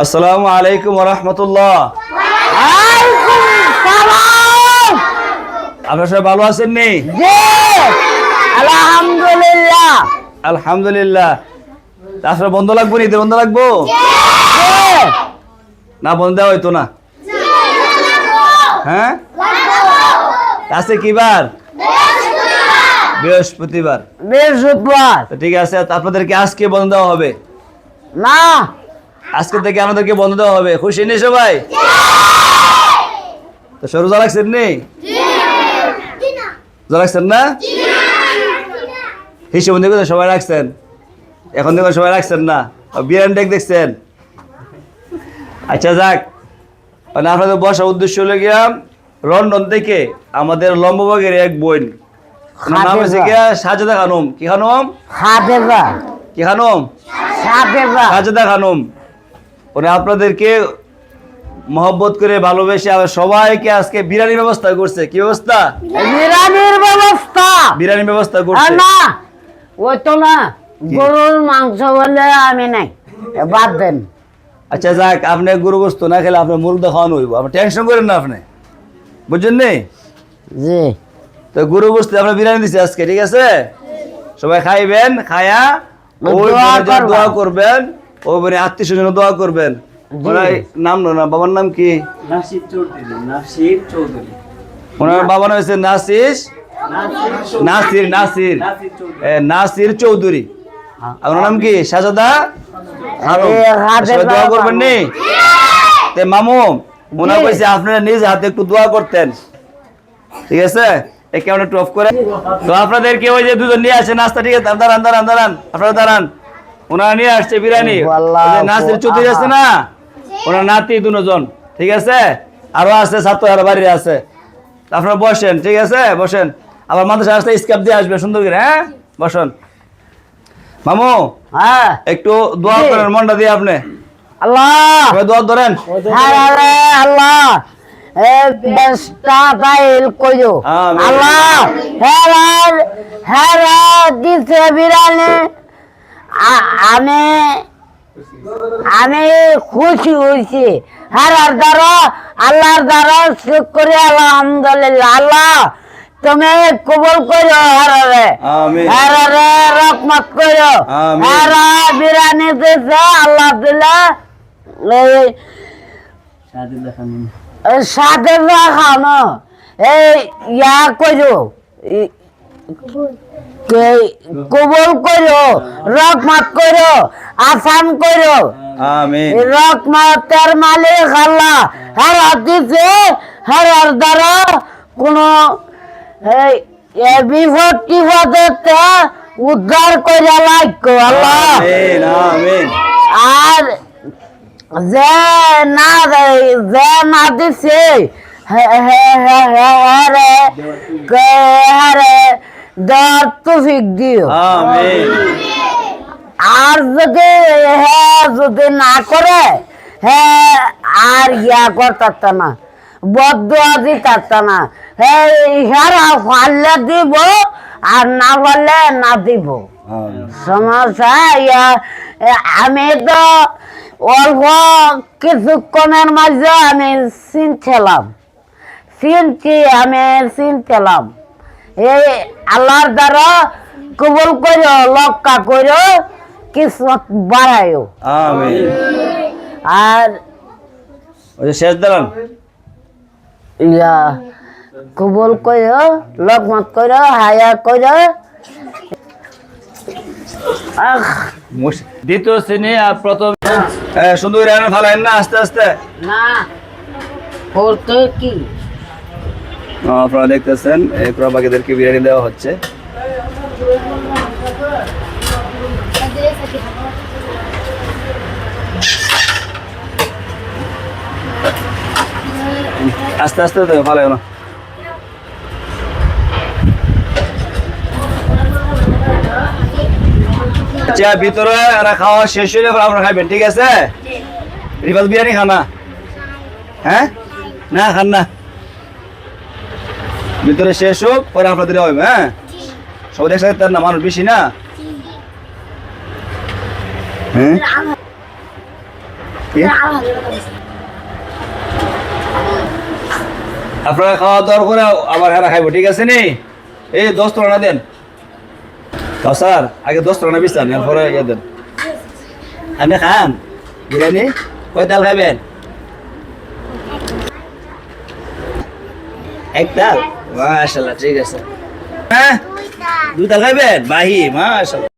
আসসালামু আলাইকুম রহমতুল্লাহ। আপনার সবাই ভালো আছেন নি? আলহামদুলিল্লাহ। আলহামদুলিল্লাহ। বন্ধ লাগবো নি? বন্ধ লাগবো? না বন্ধ দেওয়া হইতো না। হ্যাঁ? আছে কি বার? বৃহস্পতিবার। বৃহস্পতিবার। ঠিক আছে আপনাদেরকে আজকে বন্ধ দেওয়া হবে। না। আজকে থেকে আমাদেরকে বন্ধ দেওয়া হবে। খুশি নেই সবাই? তো সরু জ্বালাচ্ছেন নেই? জ্বালাচ্ছেন না? হিসেব তো সবাই রাখছেন। এখন দেখুন সবাই রাখছেন না। বিরিয়ানি ডেক দেখছেন। আচ্ছা যাক। মানে আপনাদের বসার উদ্দেশ্য হলো গিয়া লন্ডন থেকে আমাদের লম্ববাগের এক বোন। নাম হচ্ছে গিয়া সাজেদা খানম। কি খানম? কি খানম? সাজেদা খানম। উনি আপনাদেরকে মহব্বত করে ভালোবেসে আবার সবাইকে আজকে বিরিয়ানির ব্যবস্থা করছে। কি ব্যবস্থা? বিরিয়ানির ব্যবস্থা? বিরিয়ানির ব্যবস্থা করছে। না। ওই তো না গরুর মাংস বলে আমি নাই। বাদ দেন। আচ্ছা যাক আপনি গরু গোস্ত না খেলে আপনার মুরগা খাওয়ানো হইব। আপনি টেনশন করেন না আপনি। বুঝছেন নি? জি। তো গরু গোস্ত আমরা বিরিয়ানি দিচ্ছি আজকে ঠিক আছে? সবাই খাইবেন খায়া। দোয়া করবেন। ওই বোনের আত্মীয় স্বজন দোয়া করবেন। ওনার নাম না বাবার নাম কি? নাসির চৌধুরী নাসির চৌধুরী। ওনার বাবার নাম হচ্ছে নাসিস নাসির নাসির নাসির। চৌধুরী। চৌধুরী। আর নাম কি? সবাই দোয়া করবেন নি? তে মামু জি। কইছে আপনারা নিজ হাতে একটু দোয়া করতেন। ঠিক আছে? এই কেমন একটু অফ করে তো আপনাদেরকে ওই যে দুজন নিয়ে আসে নাস্তা ঠিক আছে? দাঁড়ান দাঁড়ান দাঁড়ান। আপনারা দাঁড়ান। ওনারা নিয়ে আসছে বিরিয়ানি। আল্লাহ, নাসির চৌধুরী আছে না? ওনার নাতি দুজন ঠিক আছে? আরও আছে ছাত্র আরও বাড়ির আছে। আপনারা বসেন ঠিক আছে? বসেন। আবার মাদ্রাসা আসতে স্কাপ দিয়ে আসবে সুন্দর করে হ্যাঁ? বসেন। মামু হ্যাঁ। একটু দোয়া। করেন মনটা দিয়ে আপনি। আল্লাহ! দোয়া ধরেন। হ্যাঁ আল্লাহ! বেস্টা তাইল কইও আল্লাহ! হ্যাঁ রে হ্যাঁ দিছে বিরানি আমি আমি খুশি হয়েছি। হ্যাঁ দ্বারা আল্লাহর দ্বারা শুক্রিয়া আলহামদুলিল্লাহ। আল্লাহ তুমি কবুল করো হ্যাঁ রে আমিন। হ্যাঁ রে রকমত করো। হ্যাঁ বিরানি দিছে আল্লাহ দিলা এই সাথে খানো এই ইয়া করো। কবুল করো রকমত করো আসান করো। রকমতের মালিক আল্লাহ। হারা দিছে হারার দ্বারা কোনো বিপদ উদ্ধার করে লাগতো আল্লাহ। আর যে না যে না দিছে হে হে হে হে হে রে কে দর তুফিক দিও আর যদি হে যদি না করে হ্যাঁ আর ইয়া করতাত না। বদুয়া দিতাত না। হে ইহারা পারলে দিব আর না পারলে না দিব। সমস্যা ইয়া আমি তো অল্প কিছুক্ষণের মাঝে আমি চিনছিলাম চিনছি আমি চিনছিলাম এই আল্লাহর দ্বারা কবুল করো লক্কা করো কিসমত বাড়ায়ও আমিন। আর ওই যে শেষ দাঁড়ান। ইয়া কবুল করো লকমত করো হায়া করো দ্বিতীয় শ্রেণি আর প্রথম এ, সুন্দর ফালাইন না আস্তে আস্তে। না করতে কি? আপনারা দেখতেছেন, এই প্রবাগীদেরকে বিরিয়ানি দেওয়া হচ্ছে। আস্তে আস্তে দেবে ভালো না আচ্ছা ভিতরে, এরা খাওয়া শেষ হলে পর আপনারা খাবেন ঠিক আছে? রিফাত বিরিয়ানি খানা হ্যাঁ? না, খান না। ভিতরে শেষ হোক পরে আপনাদের হবে হ্যাঁ? সবাই একসাথে তার না মানুষ বেশি না? হ্যাঁ? আপনারা খাওয়া দাওয়ার করে আবার হারা খাইবো ঠিক আছে নি? এই দশ টাকা দেন। স্যার আগে দশ টাকা বিস্তান এরপরে ইয়ে দেন। আপনি খান বিরিয়ানি? কয় ডাল এক একটা মাশাল্লাহ ঠিক আছে। হ্যাঁ? দুধ খাইবেন? বাহি মাশাল্লাহ